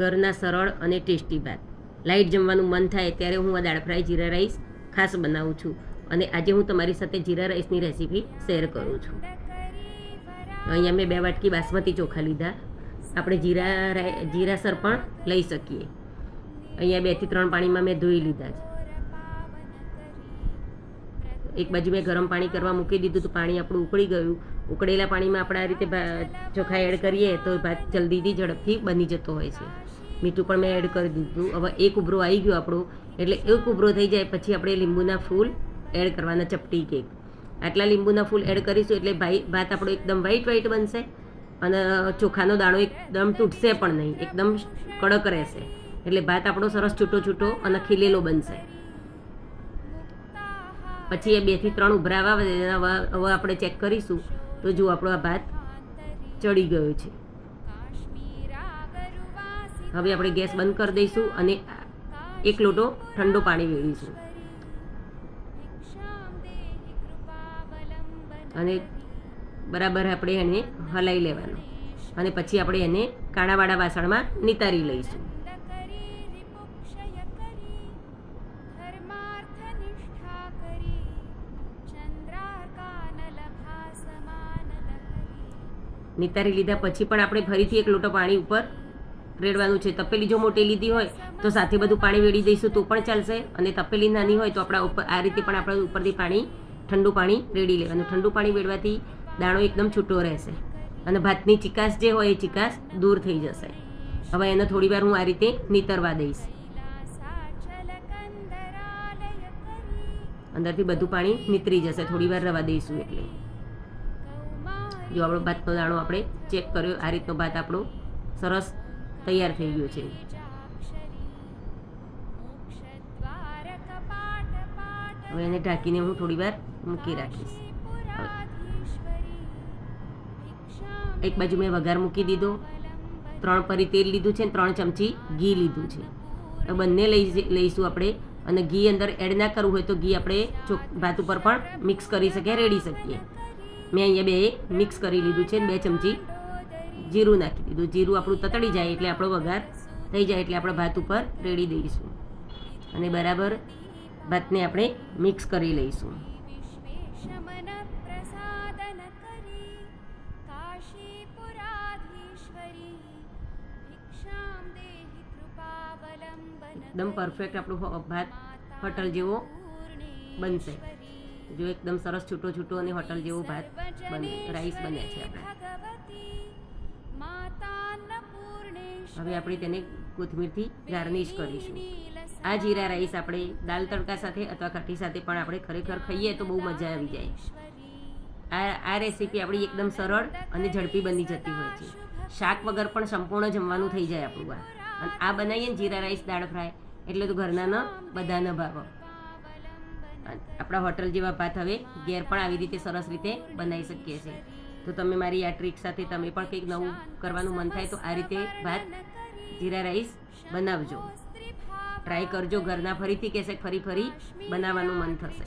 ઘરના સરળ અને ટેસ્ટી ભાત. લાઇટ જમવાનું મન થાય ત્યારે હું આ દાળ ફ્રાય જીરા રાઈસ ખાસ બનાવું છું અને આજે હું તમારી સાથે જીરા રાઈસની રેસીપી શેર કરું છું. અહીંયા મેં બે વાટકી બાસમતી ચોખા લીધા. આપણે જીરા જીરાસર પણ લઈ શકીએ. અહીંયા બેથી ત્રણ પાણીમાં મેં ધોઈ લીધા છે. એક બાજુ મેં ગરમ પાણી કરવા મૂકી દીધું તો પાણી આપણું ઉકળી ગયું. ઉકળેલા પાણીમાં આપણે આ રીતે ચોખા એડ કરીએ તો ભાત જલ્દીથી ઝડપથી બની જતો હોય છે. મીઠું પણ મેં એડ કરી દીધું. હવે એક ઉભરો આવી ગયો આપણો. એટલે એક ઉભરો થઈ જાય પછી આપણે લીંબુના ફૂલ એડ કરવાના ચપટી કેક આટલા લીંબુના ફૂલ એડ કરીશું એટલે ભાઈ, ભાત આપણો એકદમ વ્હાઈટ વ્હાઈટ બનશે અને ચોખાનો દાણો એકદમ તૂટશે પણ નહીં. એકદમ કડક રહેશે. એટલે ભાત આપણો સરસ છૂટો છૂટો અને ખીલેલો બનશે. પછી એ બેથી ત્રણ ઉભરાવા હવે આપણે ચેક કરીશું. તો જો આપણો આ ભાત ચડી ગયો છે. હવે આપણે ગેસ બંધ કરી દઈશું અને એક લોટો ઠંડો પાણી વેડીશું અને બરાબર આપણે એને હલાવી લેવાનું. અને પછી આપણે એને કાણાવાળા વાસણમાં નિતારી લઈશું. નિતારી લીધા પછી પણ આપણે ફરીથી એક લોટો પાણી ઉપર રેડવાનું છે. તપેલી જો મોટી લીધી હોય તો સાથે બધું પાણી વેડી દઈશું તો પણ ચાલશે. અને તપેલી નાની હોય તો આપણા ઉપર આ રીતે પણ આપણે ઉપરથી પાણી, ઠંડુ પાણી રેડી લેવાનું. ઠંડુ પાણી વેડવાથી દાણો એકદમ છૂટો રહેશે. અને ભાતની ચિકાસ જે હોય એ ચિકાસ દૂર થઈ જશે. હવે એને થોડી વાર હું આ રીતે નીતરવા દઈશ. અંદરથી બધું પાણી નીતરી જશે. થોડી વાર રવા દઈશું એટલે. જો આપણો ભાતનો દાણો આપણે ચેક કર્યો, આ રીતનો ભાત આપણો સરસ તૈયાર થઈ ગયો છે. હવે એને ઢાંકીને હું થોડી વાર મૂકી રાખીશ. એક બાજુ મેં વઘાર મૂકી દીધો. ત્રણ પરી તેલ લીધું છે અને ત્રણ ચમચી ઘી લીધું છે. તો બંને લઈ લઈશું આપણે. અને ઘી અંદર એડ ના કરવું હોય તો ઘી આપણે ભાત ઉપર પણ મિક્સ કરી શકીએ, રેડી શકીએ. મેં અહીંયા બે મિક્સ કરી લીધું છે બે ચમચી જીરું નાખી દીધું. જીરું આપણું તતડી જાય એટલે આપણો વઘાર થઈ જાય એટલે આપણે ભાત ઉપર રેડી દઈશું. અને બરાબર ભાતને આપણે મિક્સ કરી લઈશું. એકદમ પરફેક્ટ આપણું ભાત, હોટલ જેવો બનશે. જો એકદમ સરસ છૂટો છૂટો અને હોટલ જેવો ભાત બને રાઈસ બન્યા છે આપણા. હવે આપણે તેને કોથમીરથી ગાર્નિશ કરીશું. આ જીરા રાઈસ આપણે દાલ તડકા સાથે અથવા કઢી સાથે પણ આપણે ખરેખર ખાઈએ તો બહુ મજા આવી જાય. આ આ રેસીપી આપણી એકદમ સરળ અને ઝડપી બની જતી હોય છે. શાક વગર પણ સંપૂર્ણ જમવાનું થઈ જાય આપણું આ. અને આ બનાવીએ જીરા રાઈસ દાળ ફ્રાય એટલે તો ઘરના ન બધા ન ભાવ. આપણા હોટલ જેવા ભાત હવે ઘેર પણ આવી રીતે સરસ રીતે બનાવી શકીએ છીએ. તો તમે મારી આ ટ્રીક સાથે તમે પણ કંઈક નવું કરવાનું મન થાય તો આ રીતે ભાત, જીરા રાઈસ બનાવજો. ટ્રાય કરજો, ઘરના ફરીથી કહેશે, ફરી ફરી બનાવવાનું મન થશે.